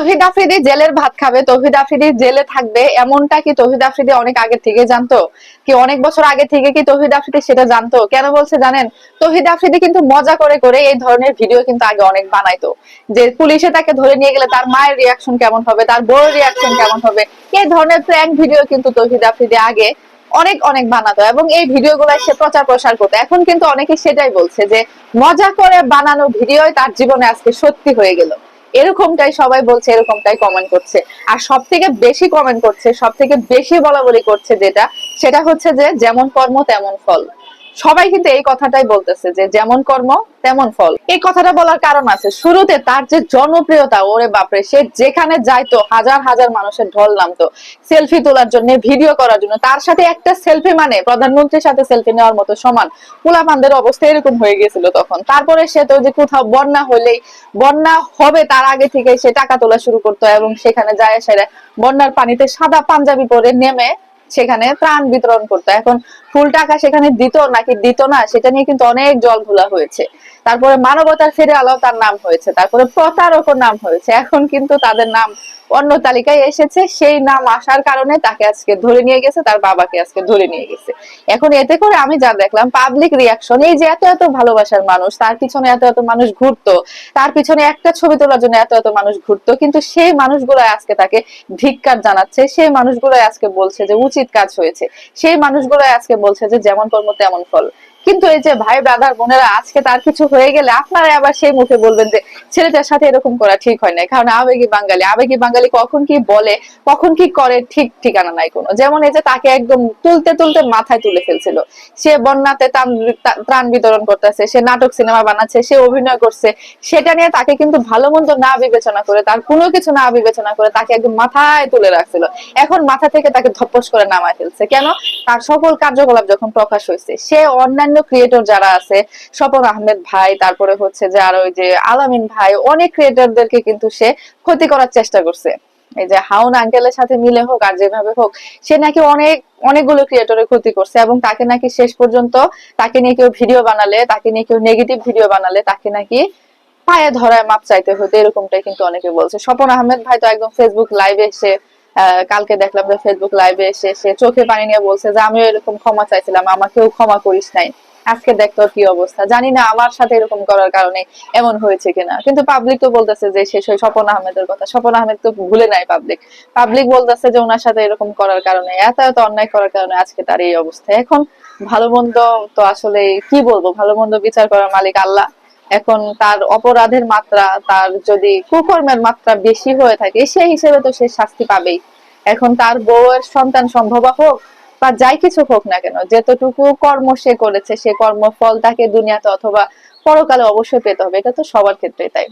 তহিদ আফ্রিদি জেলের ভাত খাবে, তহিদ আফ্রিদি জেলে থাকবে, এমনটা কি তহিদ আফ্রিদি অনেক আগে থেকে জানতো? কি অনেক বছর আগে থেকে কি তহিদ আফ্রিদি সেটা জানতো? কেন বলছে জানেন? তহিদ আফ্রিদি কিন্তু মজা করে করে এই ধরনের ভিডিও কিন্তু আগে অনেক বানাইতো। যে পুলিশে তাকে ধরে নিয়ে গেলে তার মায়ের রিয়াকশন কেমন হবে, তার বউয়ের রিয়াকশন কেমন হবে, এই ধরনের প্র্যাঙ্ক ভিডিও কিন্তু তহিদ আফ্রিদি আগে অনেক অনেক বানাতো এবং এই ভিডিও গুলো সে প্রচার প্রসার করতো। এখন কিন্তু অনেকে সেটাই বলছে যে মজা করে বানানো ভিডিও তার জীবনে আজকে সত্যি হয়ে গেল। এরকমটাই সবাই বলছে, এরকমটাই কমেন্ট করছে। আর সব থেকে বেশি কমেন্ট করছে সব থেকে বেশি বলা বলি করছে যেটা, সেটা হচ্ছে যে, যেমন কর্ম তেমন ফল। সবাই কিন্তু এই কথাটাই বলতেছে যে যেমন কর্ম, তেমন ফল। এই কথাটা বলার কারণ আছে, শুরুতে তার যে জনপ্রিয়তা, ওরে বাপরে, সে যেখানে যাইতো, হাজার হাজার মানুষের ঢল নামতো, সেলফি তোলার জন্য, ভিডিও করার জন্য, তার সাথে একটা সেলফি মানে প্রধানমন্ত্রীর সাথে সেলফি নেওয়ার মতো সমান। পোলাপানদের অবস্থা এরকম হয়ে গেছিল তখন। তারপরে সে তো যে কোথাও বন্যা হলেই, বন্যা হবে তার আগে থেকে সে টাকা তোলা শুরু করতো এবং সেখানে যায় সেরে বন্যার পানিতে সাদা পাঞ্জাবি পরে নেমে সেখানে ত্রাণ বিতরণ করতো। এখন ফুল টাকা সেখানে দিত নাকি দিত না, সেটা নিয়ে কিন্তু অনেক জল ঘোলা হয়েছে। তারপরে মানবতার ফিরে আলো তার নাম হয়েছে, তারপরে প্রতারকও নাম হয়েছে। এখন কিন্তু তাদের নাম অন্য তালিকায় এসেছে, সেই নাম আসার কারণে তাকে আজকে ধরে নিয়ে গেছে, তার বাবাকে আজকে ধরে নিয়ে গেছে। এখন এতে করে আমি যা দেখলাম পাবলিক রিয়াকশন এই যে এত এত ভালোবাসার মানুষ, তার পিছনে এত এত মানুষ ঘুরতো, তার পিছনে একটা ছবি তোলার জন্য এত এত মানুষ ঘুরতো, কিন্তু সেই মানুষগুলো আজকে তাকে ধিক্কার জানাচ্ছে, সেই মানুষগুলো আজকে বলছে যে উচিত কাজ হয়েছে। সেই মানুষগুলো আজকে বলছে যে যেমন কর্ম তেমন ফল। কিন্তু এই যে ভাই, ব্রাদার, বোনেরা, আজকে তার কিছু হয়ে গেলে আপনারা আবার সেই মুখে বলবেন যে, ছেলেটার সাথে এরকম করা ঠিক হয় না কারণ আবেগী বাঙালি আবেগী বাঙালি কখন কি বলে, কখন কি করে ঠিক ঠিকানা নাই কোনো। যেমন এই যে তাকে একদম তুলতে তুলতে মাথায় তুলে ফেলছিল। সে বন্যাতে ত্রাণ- বিতরণ করতেছে, সে নাটক সিনেমা বানাচ্ছে, সে অভিনয় করছে। সেটা নিয়ে তাকে কিন্তু ভালো মন্দ না বিবেচনা করে, তার কোনো কিছু না বিবেচনা করে তাকে একদম মাথায় তুলে রাখছিল। এখন মাথা থেকে তাকে ধপ্পস করে নামায় ফেলছে। কেন? তার সকল কার্যকলাপ যখন প্রকাশ হয়েছে, সে অন্যান্য ক্রিয়েটর যারা আছে, স্বপন আহমেদ ভাই, তারপরে হচ্ছে যে আর ওই যে আলামিন ভাই, অনেক ক্রিয়েটরদেরকে কিন্তু সে ক্ষতি করার চেষ্টা করছে। এই যে হাউন আঙ্কেলের সাথে মিলে হোক আর যেভাবে হোক, সে নাকি অনেক, অনেকগুলো ক্রিয়েটরের ক্ষতি করছে এবং তাকে নাকি শেষ পর্যন্ত তাকে নিয়ে কেউ ভিডিও বানালে, তাকে নিয়ে কেউ নেগেটিভ ভিডিও বানালে, তাকে নাকি পায়ে ধরায় মাপ চাইতে হতো এরকমটাই কিন্তু অনেকে বলছে। স্বপন আহমেদ ভাই তো একদম ফেসবুক লাইভে এসে কালকে দেখলাম যে ফেসবুক লাইভে এসে সে চোখে পানি নিয়ে বলছে যে, আমিও এরকম ক্ষমা চাইছিলাম, আমাকেও ক্ষমা করিস নাই। আজকে দেখ তোর কি অবস্থা। জানি না আমার সাথে এরকম করার কারণে এমন হয়েছে কিনা। কিন্তু পাবলিক তো বলতেছে যে শেষ হয় স্বপন আহমেদের কথা। স্বপন আহমেদ তো ভুলে নাই পাবলিক পাবলিক বলতেছে যে, ওনার সাথে এরকম করার কারণে, এত এত অন্যায় করার কারণে আজকে তার এই অবস্থা। এখন ভালো মন্দ তো আসলে কি বলব? ভালো মন্দ বিচার করার মালিক আল্লাহ। এখন তার অপরাধের মাত্রা, তার যদি কুকর্মের মাত্রা বেশি হয়ে থাকে, সেই হিসেবে তো সে শাস্তি পাবেই। এখন তার বউয়ের সন্তান সম্ভব হোক বা যাই কিছু হোক না কেন, যেতটুকু কর্ম সে করেছে, সে কর্মফল তাকে দুনিয়াতে অথবা পরকালে অবশ্যই পেতে হবে, এটা তো সবার ক্ষেত্রেই তাই।